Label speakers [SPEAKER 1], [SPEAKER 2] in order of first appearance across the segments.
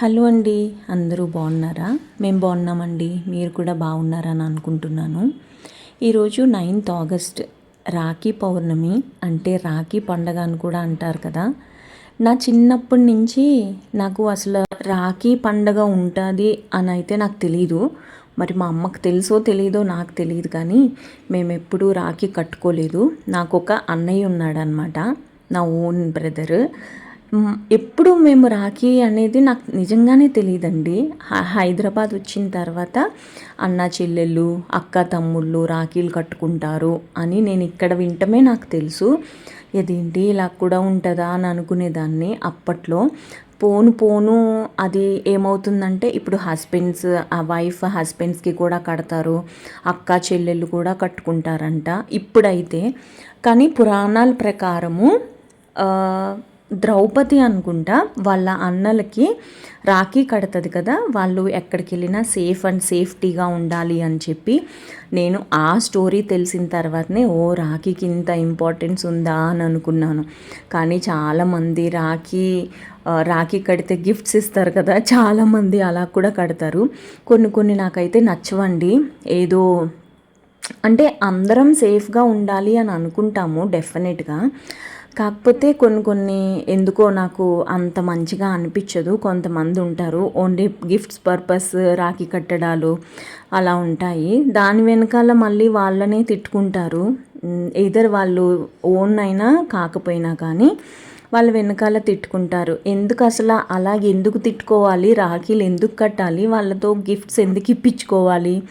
[SPEAKER 1] Hello అండి అందరూ బాగున్నారా? మేము బాగున్నామండి మీరు కూడా బాగున్నారని అనుకుంటున్నాను. ఈరోజు నైన్త్ ఆగస్ట్ రాఖీ పౌర్ణమి అంటే రాఖీ పండగ అని కూడా అంటారు కదా. నా చిన్నప్పటి నుంచి నాకు అసలు రాఖీ పండగ ఉంటుంది అని అయితే నాకు తెలీదు. మరి మా అమ్మకు తెలుసో తెలీదో నాకు తెలియదు కానీ మేము ఎప్పుడూ రాఖీ కట్టుకోలేదు. నాకు ఒక అన్నయ్య ఉన్నాడనమాట నా ఓన్ బ్రదర్. ఎప్పుడు మేము రాఖీ అనేది నాకు నిజంగానే తెలియదండి. హైదరాబాద్ వచ్చిన తర్వాత అన్న చెల్లెళ్ళు అక్క తమ్ముళ్ళు రాఖీలు కట్టుకుంటారు అని నేను ఇక్కడ వింటమే నాకు తెలుసు. ఇదేంటి ఇలా కూడా ఉంటుందా అని అనుకునేదాన్ని అప్పట్లో. పోను పోను అది ఏమవుతుందంటే ఇప్పుడు హస్బెండ్స్ ఆ వైఫ్ హస్బెండ్స్కి కూడా కడతారు అక్క చెల్లెళ్ళు కూడా కట్టుకుంటారంట ఇప్పుడైతే. కానీ పురాణాల ప్రకారము ద్రౌపది అనుకుంటా వాళ్ళ అన్నలకి రాఖీ కడుతుంది కదా వాళ్ళు ఎక్కడికి వెళ్ళినా సేఫ్ అండ్ సేఫ్టీగా ఉండాలి అని చెప్పి నేను ఆ స్టోరీ తెలిసిన తర్వాతనే ఓ రాఖీకి ఇంత ఇంపార్టెన్స్ ఉందా? అని అనుకున్నాను. కానీ చాలామంది రాఖీ రాఖీ కడితే గిఫ్ట్స్ ఇస్తారు కదా చాలామంది అలా కూడా కడతారు. కొన్ని కొన్ని నాకైతే నచ్చవండి. ఏదో అంటే అందరం సేఫ్గా ఉండాలి అని అనుకుంటాము డెఫినెట్గా కాకపోతే కొన్ని కొన్ని ఎందుకో నాకు అంత మంచిగా అనిపించదు. కొంతమంది ఉంటారు. ఓన్లీ గిఫ్ట్స్ పర్పస్ రాఖీ కట్టడాలు అలా ఉంటాయి. దాని వెనకాల మళ్ళీ వాళ్ళనే తిట్టుకుంటారు. ఎదర్ వాళ్ళు ఓన్ అయినా కాకపోయినా కానీ వాళ్ళ వెనకాల తిట్టుకుంటారు. ఎందుకు అసలు అలాగే ఎందుకు తిట్టుకోవాలి? రాఖీలు ఎందుకు కట్టాలి? వాళ్ళతో గిఫ్ట్స్ ఎందుకు ఇప్పించుకోవాలి?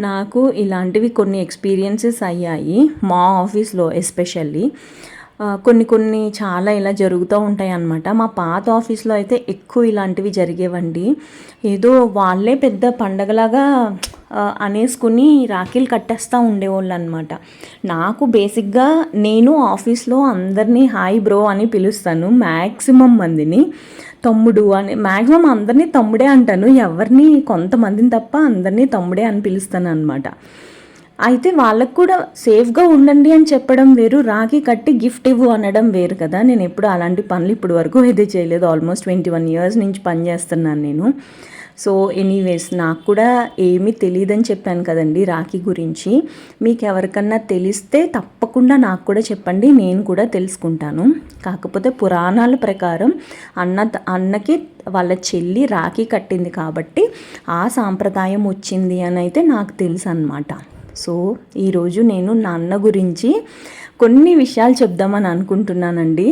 [SPEAKER 1] నాకు ఇలాంటివి కొన్ని ఎక్స్పీరియన్సెస్ అయ్యాయి మా ఆఫీస్లో ఎస్పెషల్లీ. కొన్ని కొన్ని చాలా ఇలా జరుగుతూ ఉంటాయి అన్నమాట మా పాత ఆఫీస్లో అయితే ఎక్కువ ఇలాంటివి జరిగేవండి. ఏదో వాళ్ళే పెద్ద పండగలాగా అనేసుకుని రాఖీలు కట్టేస్తూ ఉండేవాళ్ళు అనమాట నాకు బేసిక్గా నేను ఆఫీస్లో అందరినీ హాయ్ బ్రో అని పిలుస్తాను మ్యాక్సిమం మందిని. తమ్ముడు అని మ్యాక్సిమం అందరినీ తమ్ముడే అంటాను ఎవరిని కొంతమందిని తప్ప అందరినీ తమ్ముడే అని పిలుస్తాను అనమాట అయితే వాళ్ళకు కూడా సేఫ్గా ఉండండి అని చెప్పడం వేరు రాఖీ కట్టి గిఫ్ట్ ఇవ్వు అనడం వేరు కదా. నేను ఎప్పుడు అలాంటి పనులు ఇప్పుడు వరకు అయితే చేయలేదు. ఆల్మోస్ట్ ట్వంటీ వన్ ఇయర్స్ నుంచి పనిచేస్తున్నాను నేను. సో ఎనీవేస్ నాకు కూడా ఏమీ తెలియదని చెప్పాను కదండి రాఖీ గురించి. మీకు ఎవరికన్నా తెలిస్తే తప్పకుండా నాకు కూడా చెప్పండి. నేను కూడా తెలుసుకుంటాను. కాకపోతే పురాణాల ప్రకారం అన్న అన్నకి వాళ్ళ చెల్లి రాఖీ కట్టింది కాబట్టి ఆ సాంప్రదాయం వచ్చింది అని అయితే నాకు తెలుసు అనమాట సో ఈరోజు నేను నాన్న గురించి కొన్ని విషయాలు చెప్దామని అనుకుంటున్నానండి.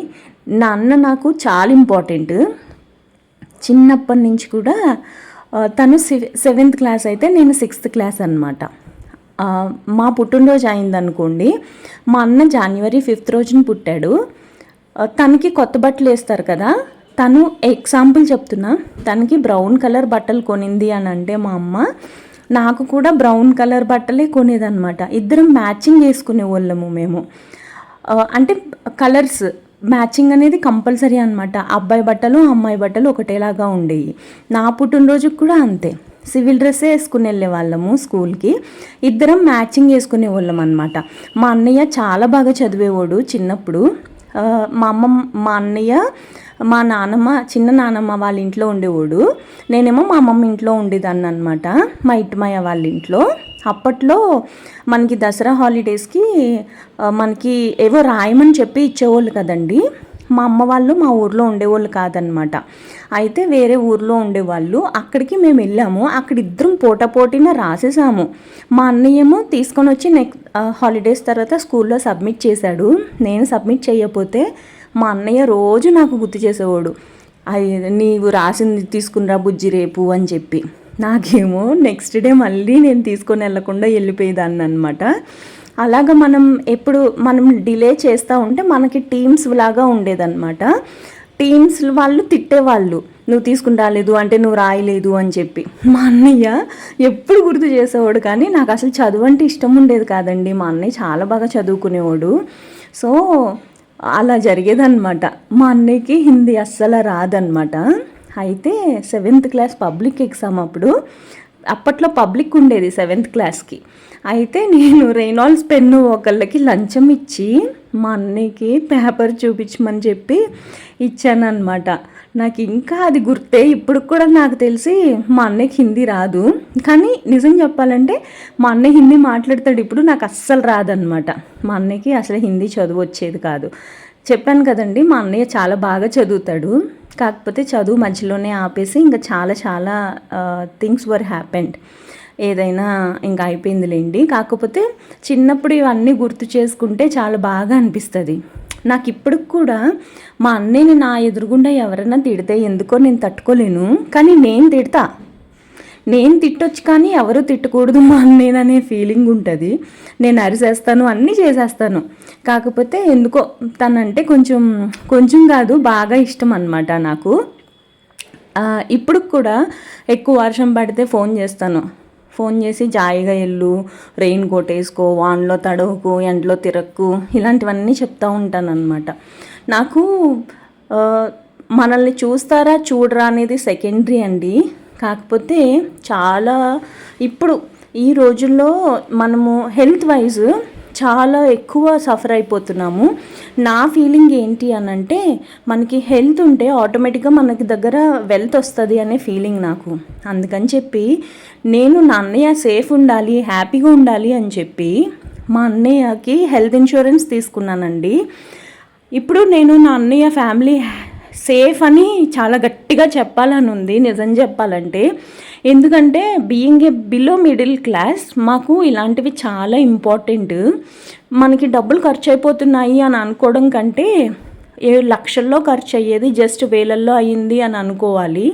[SPEAKER 1] నాన్న నాకు చాలా ఇంపార్టెంట్. చిన్నప్పటి నుంచి కూడా తను సెవెంత్ క్లాస్ అయితే నేను సిక్స్త్ క్లాస్ అనమాట మా పుట్టినరోజు అయిందనుకోండి మా అన్న జనవరి ఫిఫ్త్ రోజున పుట్టాడు. తనకి కొత్త బట్టలు వేస్తారు కదా తను ఎగ్జాంపుల్ చెప్తున్నా. తనకి బ్రౌన్ కలర్ బట్టలు కొనింది అని అంటే మా అమ్మ నాకు కూడా బ్రౌన్ కలర్ బట్టలే కొనేదన్నమాట. ఇద్దరం మ్యాచింగ్ చేసుకునే వాళ్ళము మేము. అంటే కలర్స్ మ్యాచింగ్ అనేది కంపల్సరీ అనమాట అబ్బాయి బట్టలు అమ్మాయి బట్టలు ఒకటేలాగా ఉండేవి నా పుట్టినరోజుకి కూడా అంతే. సివిల్ డ్రెస్సే వేసుకుని వెళ్ళే వాళ్ళము స్కూల్కి. ఇద్దరం మ్యాచింగ్ వేసుకునే వాళ్ళం అనమాట మా అన్నయ్య చాలా బాగా చదివేవాడు చిన్నప్పుడు. మా అమ్మ మా అన్నయ్య మా నానమ్మ చిన్న నానమ్మ వాళ్ళ ఇంట్లో ఉండేవాడు. నేనేమో మా అమ్మమ్మ ఇంట్లో ఉండేదాన్ని అనమాట మా ఇటుమయ్య వాళ్ళ ఇంట్లో. అప్పట్లో మనకి దసరా హాలిడేస్కి మనకి ఏవో రాయమని చెప్పి ఇచ్చేవాళ్ళు కదండి. మా అమ్మ వాళ్ళు మా ఊర్లో ఉండేవాళ్ళు కాదనమాట అయితే వేరే ఊర్లో ఉండేవాళ్ళు అక్కడికి మేము వెళ్ళాము. అక్కడ ఇద్దరం పోటా పోటీన రాసేసాము. మా అన్నయ్యేమో తీసుకొని వచ్చి నెక్స్ట్ హాలిడేస్ తర్వాత స్కూల్లో సబ్మిట్ చేశాడు. నేను సబ్మిట్ చేయకపోతే మా అన్నయ్య రోజు నాకు గుర్తు చేసేవాడు. అది నీవు రాసింది తీసుకునిరా బుజ్జి రేపు అని చెప్పి. నాకేమో నెక్స్ట్ డే మళ్ళీ నేను తీసుకొని వెళ్ళకుండా వెళ్ళిపోయేదాన్ని అనమాట అలాగ మనం ఎప్పుడు మనం డిలే చేస్తూ ఉంటే మనకి టీమ్స్ లాగా ఉండేదన్నమాట. టీమ్స్ వాళ్ళు తిట్టేవాళ్ళు. నువ్వు తీసుకుని రాలేదు అంటే నువ్వు రాయలేదు అని చెప్పి. మా అన్నయ్య ఎప్పుడు గుర్తు చేసేవాడు కానీ నాకు అసలు చదువు అంటే ఇష్టం ఉండేది కాదండి. మా అన్నయ్య చాలా బాగా చదువుకునేవాడు. సో అలా జరిగేదన్నమాట. మా అన్నయ్యకి హిందీ అస్సలు రాదనమాట అయితే సెవెంత్ క్లాస్ పబ్లిక్ ఎగ్జామ్ అప్పుడు. అప్పట్లో పబ్లిక్ ఉండేది సెవెంత్ క్లాస్కి. అయితే నేను రేనాల్డ్స్ పెన్ను ఒకళ్ళకి లంచం ఇచ్చి మా అన్నయ్యకి పేపర్ చూపించమని చెప్పి ఇచ్చానమాట నాకు ఇంకా అది గుర్తే ఇప్పుడు కూడా నాకు తెలిసి మా అన్నయ్యకి హిందీ రాదు. కానీ నిజం చెప్పాలంటే మా అన్నయ్య హిందీ మాట్లాడతాడు ఇప్పుడు నాకు అస్సలు రాదనమాట మా అన్నయ్యకి అసలు హిందీ చదువు వచ్చేది కాదు. చెప్పాను కదండి మా అన్నయ్య చాలా బాగా చదువుతాడు. కాకపోతే చదువు మధ్యలోనే ఆపేసి ఇంకా చాలా చాలా థింగ్స్ వర్ హ్యాపెండ్ ఏదైనా ఇంకా అయిపోయిందిలేండి. కాకపోతే చిన్నప్పుడు ఇవన్నీ గుర్తు చేసుకుంటే చాలా బాగా అనిపిస్తుంది. నాకు ఇప్పటికి కూడా మా అన్నయ్యని నా ఎదురుగుండా ఎవరైనా తిడితే ఎందుకో నేను తట్టుకోలేను. కానీ నేను తిడతా. నేను తిట్టొచ్చు కానీ ఎవరు తిట్టకూడదు మా అన్నయ్యననే ఫీలింగ్ ఉంటుంది. నేను అరిసేస్తాను అన్నీ చేసేస్తాను. కాకపోతే ఎందుకో తనంటే కొంచెం కొంచెం కాదు బాగా ఇష్టం అనమాట నాకు. ఇప్పుడు కూడా ఎక్కువ వర్షం పడితే ఫోన్ చేస్తాను. ఫోన్ చేసి జాయిగా వెళ్ళు రెయిన్ కోట్ వేసుకో వాన్లో తడవకు ఎండలో తిరక్కు ఇలాంటివన్నీ చెప్తూ ఉంటానన్నమాట. నాకు మనల్ని చూస్తారా చూడరా అనేది సెకండరీ అండి. కాకపోతే చాలా ఇప్పుడు ఈ రోజుల్లో మనము హెల్త్ వైజ్ చాలా ఎక్కువ సఫర్ అయిపోతున్నాము. నా ఫీలింగ్ ఏంటి అని అంటే మనకి హెల్త్ ఉంటే ఆటోమేటిక్గా మనకి దగ్గర వెల్త్ వస్తుంది అనే ఫీలింగ్ నాకు. అందుకని చెప్పి నేను నా అన్నయ్య సేఫ్ ఉండాలి హ్యాపీగా ఉండాలి అని చెప్పి మా అన్నయ్యకి హెల్త్ ఇన్సూరెన్స్ తీసుకున్నానండి. ఇప్పుడు నేను నా అన్నయ్య ఫ్యామిలీ సేఫ్ అని చాలా గట్టిగా చెప్పాలని ఉంది నిజం చెప్పాలంటే. ఎందుకంటే being a below middle class మాకు ఇలాంటివి చాలా ఇంపార్టెంట్ మనకి డబ్బులు ఖర్చు అయిపోతున్నాయి అని అనుకోవడం కంటే ఏ లక్షల్లో ఖర్చు అయ్యేది జస్ట్ వేలల్లో అయ్యింది అని అనుకోవాలి.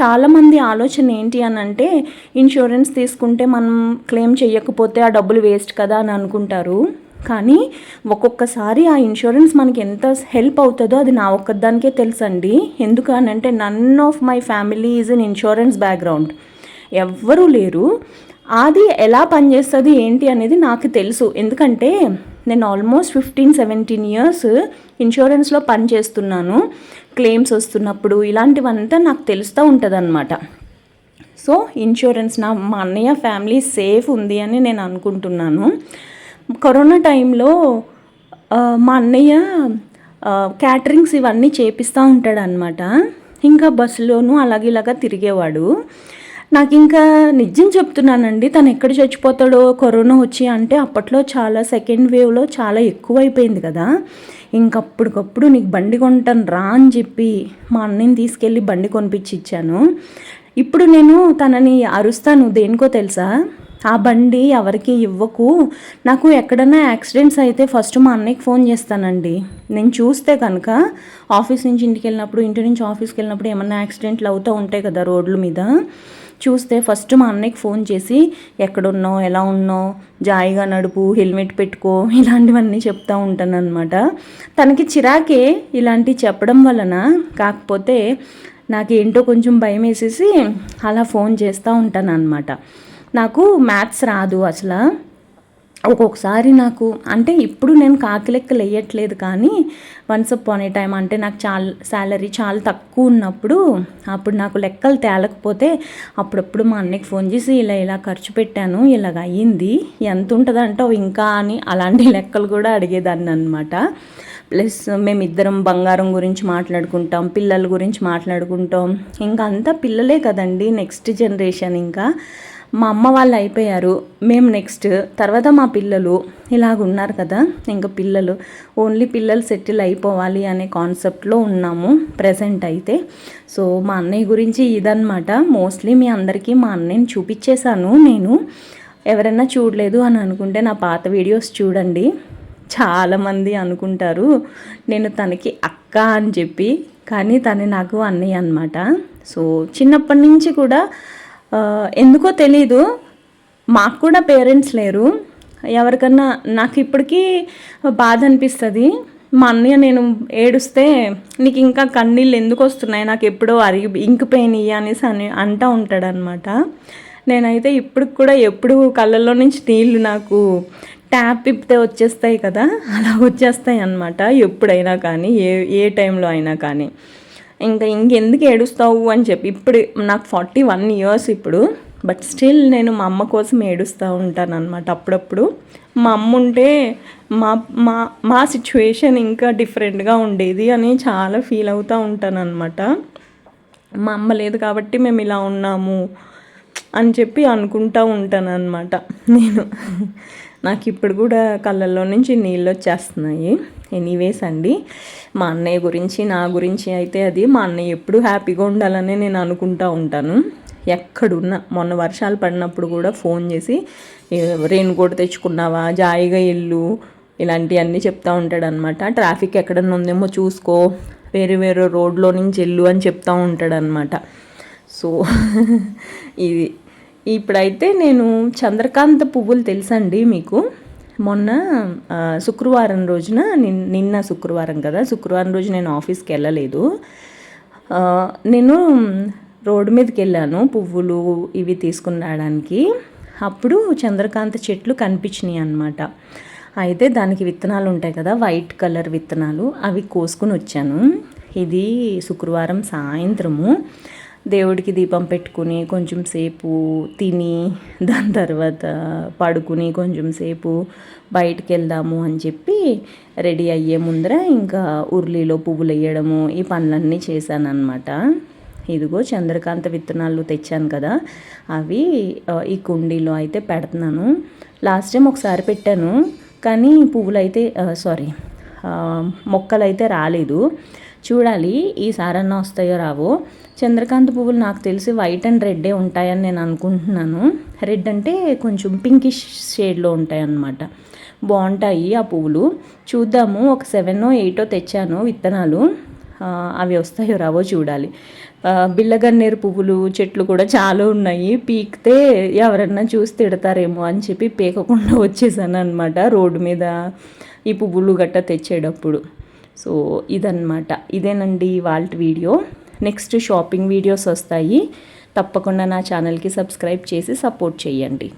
[SPEAKER 1] చాలామంది ఆలోచన ఏంటి అని అంటే ఇన్సూరెన్స్ తీసుకుంటే మనం క్లెయిమ్ చేయకపోతే ఆ డబ్బులు వేస్ట్ కదా అని అనుకుంటారు. కానీ ఒక్కొక్కసారి ఆ ఇన్సూరెన్స్ మనకి ఎంత హెల్ప్ అవుతుందో అది నా ఒక్కదానికే తెలుసండి. ఎందుకనంటే none of my family is in insurance background ఎవ్వరూ లేరు. అది ఎలా పనిచేస్తుంది ఏంటి అనేది నాకు తెలుసు. ఎందుకంటే నేను ఆల్మోస్ట్ ఫిఫ్టీన్ సెవెంటీన్ ఇయర్స్ ఇన్సూరెన్స్లో పనిచేస్తున్నాను. క్లెయిమ్స్ వస్తున్నప్పుడు ఇలాంటివంతా నాకు తెలుస్తూ ఉంటుంది అనమాట సో ఇన్సూరెన్స్ నా మా అన్నయ్య ఫ్యామిలీ సేఫ్ ఉంది అని నేను అనుకుంటున్నాను. కరోనా టైంలో మా అన్నయ్య క్యాటరింగ్స్ ఇవన్నీ చేపిస్తూ ఉంటాడు అనమాట ఇంకా బస్సులోనూ అలాగే ఇలాగా తిరిగేవాడు. నాకు ఇంకా నిజం చెప్తున్నానండి తను ఎక్కడ చచ్చిపోతాడో కరోనా వచ్చి అంటే అప్పట్లో చాలా సెకండ్ వేవ్లో చాలా ఎక్కువైపోయింది కదా. ఇంకప్పటికప్పుడు నీకు బండి కొంటాను రా అని చెప్పి మా అన్నయ్యని తీసుకెళ్ళి బండి కొనిపించి ఇచ్చాను. ఇప్పుడు నేను తనని అరుస్తాను దేనికో తెలుసా? ఆ బండి ఎవరికి ఇవ్వకు. నాకు ఎక్కడైనా యాక్సిడెంట్స్ అయితే ఫస్ట్ మా అన్నయ్యకి ఫోన్ చేస్తానండి. నేను చూస్తే కనుక ఆఫీస్ నుంచి ఇంటికి వెళ్ళినప్పుడు ఇంటి నుంచి ఆఫీస్కి వెళ్ళినప్పుడు ఏమైనా యాక్సిడెంట్లు అవుతూ ఉంటాయి కదా రోడ్ల మీద. చూస్తే ఫస్ట్ మా అన్నయ్యకి ఫోన్ చేసి ఎక్కడున్నావు? ఎలా ఉన్నావు? జాయిగా నడుపు హెల్మెట్ పెట్టుకో ఇలాంటివన్నీ చెప్తూ ఉంటాను అనమాట తనకి చిరాకే ఇలాంటివి చెప్పడం వలన కాకపోతే నాకేంటో కొంచెం భయం వేసేసి అలా ఫోన్ చేస్తూ ఉంటాను అనమాట నాకు మ్యాథ్స్ రాదు అసలు. ఒక్కొక్కసారి నాకు అంటే ఇప్పుడు నేను కాకి లెక్కలు వేయట్లేదు కానీ వన్స్ అపాన్ ఏ టైం అంటే నాకు చాలా శాలరీ చాలా తక్కువ ఉన్నప్పుడు అప్పుడు నాకు లెక్కలు తేలకపోతే అప్పుడప్పుడు మా అన్నకి ఫోన్ చేసి ఇలా ఇలా ఖర్చు పెట్టాను ఇలాగ అయ్యింది ఎంత ఉంటుందంటే ఇంకా అని అలాంటి లెక్కలు కూడా అడిగేదాన్ని అనమాట ప్లస్ మేమిద్దరం బంగారం గురించి మాట్లాడుకుంటాం పిల్లల గురించి మాట్లాడుకుంటాం ఇంకా అంతా పిల్లలే కదండి నెక్స్ట్ జనరేషన్ ఇంకా. మా అమ్మ వాళ్ళు అయిపోయారు. మేము నెక్స్ట్ తర్వాత మా పిల్లలు ఇలాగ ఉన్నారు కదా ఇంకా పిల్లలు ఓన్లీ పిల్లలు సెటిల్ అయిపోవాలి అనే కాన్సెప్ట్లో ఉన్నాము ప్రజెంట్ అయితే. సో మా అన్నయ్య గురించి ఇదనమాట మోస్ట్లీ మీ అందరికీ మా అన్నయ్యని చూపించేశాను నేను. ఎవరైనా చూడలేదు అని అనుకుంటే నా పాత వీడియోస్ చూడండి. చాలామంది అనుకుంటారు నేను తనకి అక్క అని చెప్పి కానీ తను నాకు అన్నయ్య అనమాట సో చిన్నప్పటి నుంచి కూడా ఎందుకో తెలీదు. మాకు కూడా పేరెంట్స్ లేరు. ఎవరికన్నా నాకు ఇప్పటికీ బాధ అనిపిస్తుంది. మా అన్నయ్య నేను ఏడుస్తే నీకు ఇంకా కన్నీళ్ళు ఎందుకు వస్తున్నాయి? నాకు ఎప్పుడో అరిగి ఇంకిపోయినాయి అనేసి అని అంటూ ఉంటాడనమాట నేనైతే ఇప్పటికి కూడా ఎప్పుడు కళ్ళల్లో నుంచి నీళ్ళు నాకు ట్యాప్ ఇప్పితే వచ్చేస్తాయి కదా అలా వచ్చేస్తాయి అనమాట ఎప్పుడైనా కానీ ఏ ఏ టైంలో అయినా కానీ. ఇంకా ఇంకెందుకు ఏడుస్తావు అని చెప్పి ఇప్పుడు నాకు ఫార్టీ వన్ ఇయర్స్ ఇప్పుడు బట్ స్టిల్ నేను మా అమ్మ కోసం ఏడుస్తూ ఉంటాను అనమాట అప్పుడప్పుడు. మా అమ్మ ఉంటే మా మా మా సిచ్యువేషన్ ఇంకా డిఫరెంట్గా ఉండేది అని చాలా ఫీల్ అవుతూ ఉంటాను అనమాట మా అమ్మ లేదు కాబట్టి మేము ఇలా ఉన్నాము. అని చెప్పి అనుకుంటా ఉంటాను అనమాట నేను నాకు ఇప్పుడు కూడా కళ్ళల్లో నుంచి నీళ్ళు వచ్చేస్తున్నాయి. ఎనీవేస్ అండి మా అన్నయ్య గురించి నా గురించి అయితే అది మా అన్నయ్య ఎప్పుడు హ్యాపీగా ఉండాలని నేను అనుకుంటా ఉంటాను. ఎక్కడున్నా మొన్న వర్షాలు పడినప్పుడు కూడా ఫోన్ చేసి రెయిన్ కోట్ తెచ్చుకున్నావా జాయిగా ఇల్లు ఇలాంటివన్నీ చెప్తూ ఉంటాడు అనమాట ట్రాఫిక్ ఎక్కడన్నా ఉందేమో చూసుకో వేరే వేరే రోడ్లో నుంచి వెళ్ళు అని చెప్తూ ఉంటాడు అనమాట సో ఇది. ఇప్పుడైతే నేను చంద్రకాంత పువ్వులు తెలుసండి మీకు. మొన్న శుక్రవారం రోజున నిన్న శుక్రవారం కదా శుక్రవారం రోజు నేను ఆఫీస్కి వెళ్ళలేదు. నేను రోడ్డు మీదకి వెళ్ళాను పువ్వులు ఇవి తీసుకుని రావడానికి అప్పుడు చంద్రకాంత చెట్లు కనిపించినాయి అనమాట అయితే దానికి విత్తనాలు ఉంటాయి కదా వైట్ కలర్ విత్తనాలు అవి కోసుకుని వచ్చాను. ఇది శుక్రవారం సాయంత్రము. దేవుడికి దీపం పెట్టుకుని కొంచెం సేపు తిని దాని తర్వాత పడుకుని కొంచెం సేపు బయటికి వెళ్దాము అని చెప్పి రెడీ అయ్యే ముందర ఇంకా ఉర్లీలో పువ్వులు వేయడము ఈ పనులన్నీ చేశాను ఇదిగో చంద్రకాంత విత్తనాలు తెచ్చాను కదా అవి ఈ కుండీలో అయితే పెడుతున్నాను. లాస్ట్ టైం ఒకసారి పెట్టాను కానీ పువ్వులు అయితే సారీ మొక్కలు అయితే రాలేదు. చూడాలి ఈ సారన్నా వస్తాయో రావో. చంద్రకాంత పువ్వులు నాకు తెలిసి వైట్ అండ్ రెడ్డే ఉంటాయని నేను అనుకుంటున్నాను. రెడ్ అంటే కొంచెం పింకిష్ షేడ్లో ఉంటాయి అన్నమాట బాగుంటాయి ఆ పువ్వులు. చూద్దాము ఒక సెవెనో ఎయిటో తెచ్చాను విత్తనాలు. అవి వస్తాయో రావో చూడాలి. బిల్లగన్నేరు పువ్వులు చెట్లు కూడా చాలా ఉన్నాయి. పీకితే ఎవరన్నా చూసి తిడతారేమో అని చెప్పి పీకకుండా వచ్చేసాను అనమాట రోడ్డు మీద ఈ పువ్వులు గట్ట తెచ్చేటప్పుడు. సో ఇదన్నమాట. ఇదేనండి వాళ్ళ వీడియో. నెక్స్ట్ షాపింగ్ వీడియోస్ వస్తాయి. తప్పకుండా నా ఛానల్కి సబ్స్క్రైబ్ చేసి సపోర్ట్ చేయండి.